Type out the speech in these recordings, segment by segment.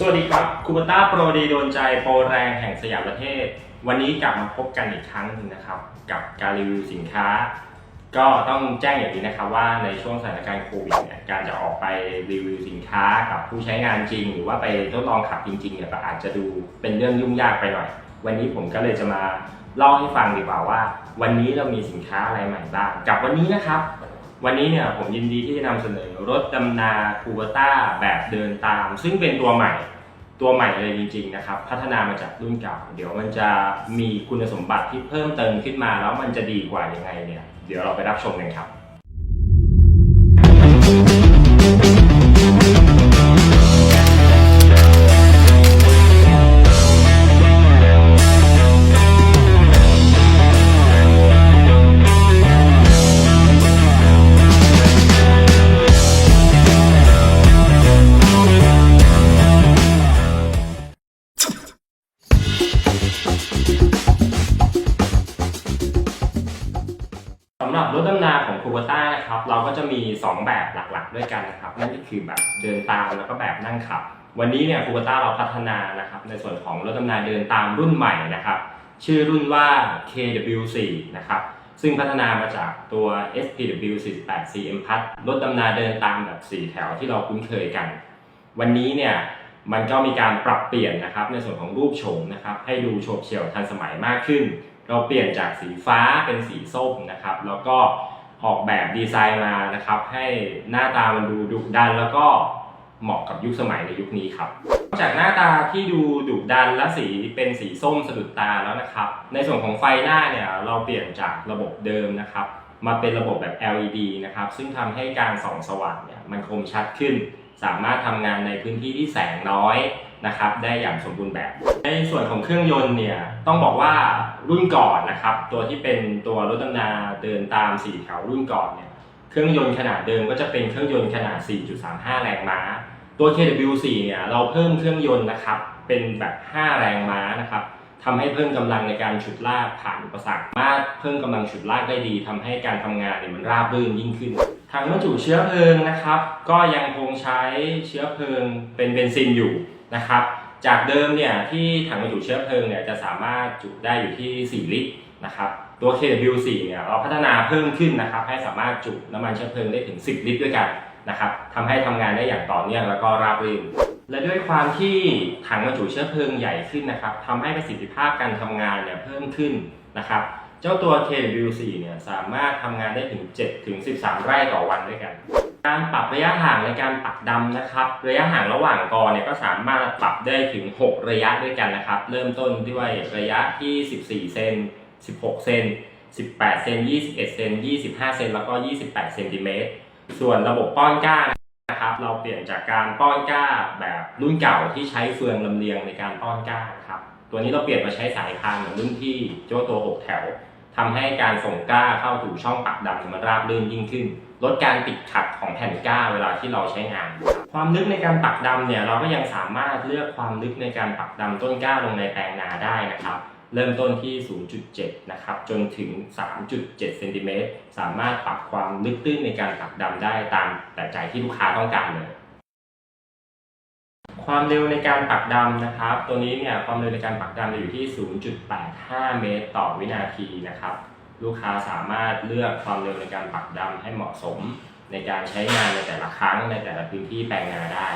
สวัสดีครับคูปต้าโปรดีโดนใจโปรแรงแห่งสยามประเทศ วันนี้กลับมาพบกันอีกครั้งหนึ่งนะครับ กับการรีวิวสินค้า ก็ต้องแจ้งอย่างนี้นะครับว่าในช่วงสถานการณ์โควิดเนี่ยการจะออกไปรีวิวสินค้ากับผู้ใช้งานจริง หรือว่าไปทดลองขับจริงๆเนี่ยก็อาจจะดูเป็นเรื่องยุ่งยากไปหน่อย วันนี้ผมก็เลยจะมาเล่าให้ฟังดีกว่าว่า วันนี้เรามีสินค้าอะไรใหม่บ้างกับวันนี้นะครับ วันนี้เนี่ยผมยินดีที่จะนำเสนอรถดำนาคูเบต้าแบบเดินตาม ซึ่งเป็นตัวใหม่ตัวใหม่เลยจริงๆนะครับ พัฒนามาจากรุ่นเก่า เดี๋ยวมันจะมีคุณสมบัติที่เพิ่มเติมขึ้นมา แล้วมันจะดีกว่ายังไงเนี่ย เดี๋ยวเราไปรับชมกันครับ หรับรถดำนาของคูเบต้านะครับ เราก็จะมี 2 แบบหลักๆ ด้วยกันนะครับ นั่นก็คือแบบเดินตามแล้วก็แบบนั่งขับ วันนี้เนี่ยคูเบต้าเราพัฒนานะครับ ในส่วนของรถดำนาเดินตามรุ่นใหม่นะครับ ชื่อรุ่นว่า KW4 นะครับ ซึ่งพัฒนามาจากตัว SPW 48 CM พัดรถดำนาเดินตามแบบ 4 แถวที่เราคุ้นเคยกัน วันนี้เนี่ยมันก็มีการปรับเปลี่ยนนะครับในส่วนของรูปโฉมนะครับให้ดูโฉบเฉี่ยวทันสมัยมากขึ้น เราเปลี่ยนจากสีฟ้าเป็นสีส้มนะครับ แล้วก็ออกแบบดีไซน์มานะครับ ให้หน้าตามันดูดุดันแล้วก็เหมาะกับยุคสมัยในยุคนี้ครับนอกจากหน้าตาที่ดูดุดันและสีเป็นสีส้มสะดุดตาแล้วนะครับ ในส่วนของไฟหน้าเนี่ยเราเปลี่ยนจากระบบเดิมนะครับ มาเป็นระบบแบบ LED นะครับ ซึ่งทำให้การส่องสว่างเนี่ยมันคมชัดขึ้น สามารถทำงานในพื้นที่ที่แสงน้อย นะครับได้อย่างสมบูรณ์แบบ ในส่วนของเครื่องยนต์เนี่ยต้องบอกว่ารุ่นก่อนนะครับตัวที่เป็นตัวรถดำนาเดินตาม4แถวรุ่นก่อนเนี่ยเครื่องยนต์ขนาดเดิมก็จะเป็นเครื่องยนต์ขนาด 4.35 แรงม้า ตัว KW4 เนี่ยเราเพิ่มเครื่องยนต์นะครับเป็นแบบ 5 แรงม้านะครับทำให้เพิ่มกำลังในการฉุดลากผ่านอุปสรรคมารถเพิ่มกำลังฉุดลากได้ดีทำให้การทำงานเนี่ยมันราบรื่นยิ่งขึ้นถังบรรจุเชื้อเพลิงนะครับ ก็ยังคงใช้เชื้อเพลิงเป็นเบนซินอยู่ นะครับ จากเดิมเนี่ยที่ถังบรรจุเชื้อเพลิงเนี่ยจะสามารถจุได้อยู่ที่ 4 ลิตรนะครับตัว KW4 เนี่ยเราพัฒนาเพิ่มขึ้นนะครับ ให้สามารถจุน้ำมันเชื้อเพลิงได้ถึง 10 ลิตรด้วยกันนะครับทำให้ทำงานได้อย่างต่อเนื่องแล้วก็ราบรื่นและด้วยความที่ถังบรรจุเชื้อเพลิงใหญ่ขึ้นนะครับทำให้ประสิทธิภาพการทำงานเนี่ยเพิ่มขึ้นนะครับ เจ้าตัว KW4 เนี่ยสามารถทำงานได้ถึง 7 ถึง 13 ไร่ต่อวันด้วยกัน การปรับระยะห่างในการปักดำนะครับ ระยะห่างระหว่างกอเนี่ยก็สามารถปรับได้ถึง 6 ระยะด้วยกันนะครับ เริ่มต้นด้วยระยะที่ 14 เซน 16 เซน 18 เซน 21 เซน 25 เซน แล้วก็ 28 เซนติเมตร ส่วนระบบป้อนก้านะครับ เราเปลี่ยนจากการป้อนก้าแบบรุ่นเก่าที่ใช้เฟืองลำเลียงในการป้อนก้านครับ ตัวนี้เราเปลี่ยนมาใช้สายพานเหมือนรุ่นที่เจ้าตัว6แถว ทำให้การส่งก้าเข้าสู่ช่องปักดำมันราบรื่นยิ่งขึ้น ลดการติดขัดของแผ่นก้าเวลาที่เราใช้งาน ความลึกในการปักดำเนี่ยเราก็ยังสามารถเลือกความลึกในการปักดำต้นก้าลงในแปลงนาได้นะครับเริ่มต้นที่ 0.7 นะครับ จนถึง 3.7 เซนติเมตร สามารถปรับความลึกตื้นในการปักดำได้ตามแต่ใจที่ลูกค้าต้องการเลย ความเร็วในการปักดำนะครับ ตัวนี้เนี่ยความเร็วในการปักดำจะอยู่ที่ 0.85 เมตรต่อวินาทีนะครับ ลูกค้าสามารถเลือกความเร็วในการปักดำให้เหมาะสม ในการใช้งานในแต่ละครั้งในแต่ละพื้นที่แปลงนาได้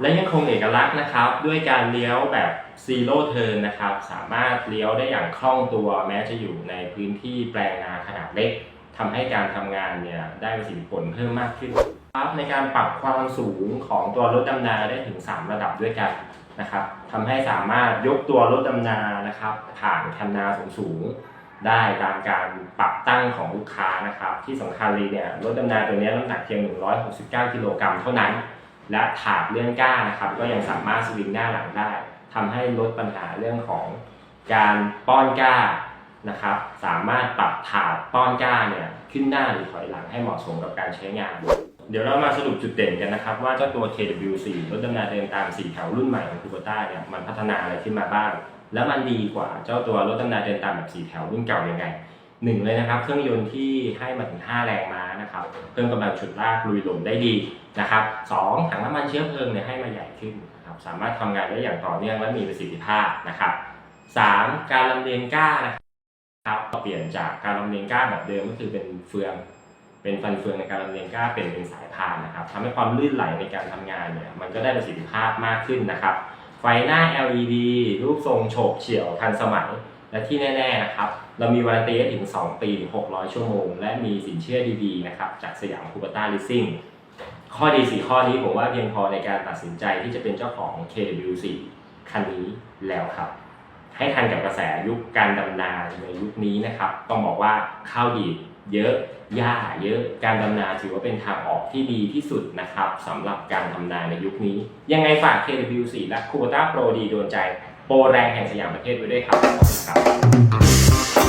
และยังคงเอกลักษณ์นะครับ ด้วยการเลี้ยวแบบ zero turn นะครับ สามารถเลี้ยวได้อย่างคล่องตัวแม้จะอยู่ในพื้นที่แปลงนาขนาดเล็ก ทำให้การทำงานเนี่ยได้ประสิทธิผลเพิ่มมากขึ้นครับในการปรับความสูงของตัวรถดำนาได้ถึง 3 ระดับด้วยกันนะครับทำให้สามารถยกตัวรถดำนานะครับ ผ่านคันนาสูงๆได้ตามการปรับตั้งของลูกค้านะครับ ที่สำคัญเลยเนี่ยรถดำนาตัวนี้น้ำหนักเพียง 169 กิโลกรัมเท่านั้น และถาดเลื่อนก้านะครับ ก็ยังสามารถสวิงหน้าหลังได้ทำให้ลดปัญหาเรื่องของการป้อนก้า นะครับ สามารถปรับถาดป้อนก้าเนี่ยขึ้นหน้าหรือถอยหลังให้เหมาะสมกับการใช้งาน เดี๋ยวเรามาสรุปจุดเด่นกันนะครับ ว่าเจ้าตัว KW4 รถดำเนินเดินตาม4แถวรุ่นใหม่ของ Kubota เนี่ยมันพัฒนาอะไรขึ้นมาบ้าง แล้วมันดีกว่าเจ้าตัวรถดำเนินเดินตามแบบ4แถวรุ่นเก่ายังไงหนึ่งเลยนะครับเครื่องยนต์ที่ให้มาถึง 5 แรงม้านะครับเพิ่มกำลังฉุดลากลุยลมได้ดีนะครับสองถังน้ำมันเชื้อเพลิงเนี่ยให้มาใหญ่ขึ้นนะครับสามารถทำงานได้อย่างต่อเนื่องและมีประสิทธิภาพนะครับสามการลำเลียงก้านะ เปลี่ยนจากการลำเลียงก้าแบบเดิมก็คือเป็นเฟือง เป็นฟันเฟืองในการลำเลียงก้าเป็นเป็นสายพานนะครับทำให้ความลื่นไหลในการทำงานเนี่ยมันก็ได้ประสิทธิภาพมากขึ้นนะครับ ไฟหน้า LED รูปทรงโฉบเฉี่ยวทันสมัย และที่แน่ๆนะครับ เรามีวารันตีถึง 2 ปี 600 ชั่วโมง และมีสินเชื่อดีๆนะครับจากสยามคูปต้าลิสซิ่งข้อดี4ข้อนี้ผมว่าเพียงพอในการตัดสินใจที่จะเป็นเจ้าของ KW4 คันนี้แล้วครับ ให้ทันกับกระแสยุคการดำนาในยุคนี้นะครับ ต้องบอกว่าข้าวดีดเยอะหญ้าเยอะการดำนาถือว่าเป็นทางออกที่ดีที่สุดนะครับสำหรับการทำนาในยุคนี้ ยังไงฝาก KW4 และคูต้าโปรดีโดนใจ โปรแรงแห่งสยามประเทศไว้ด้วยครับขอบคุณครับ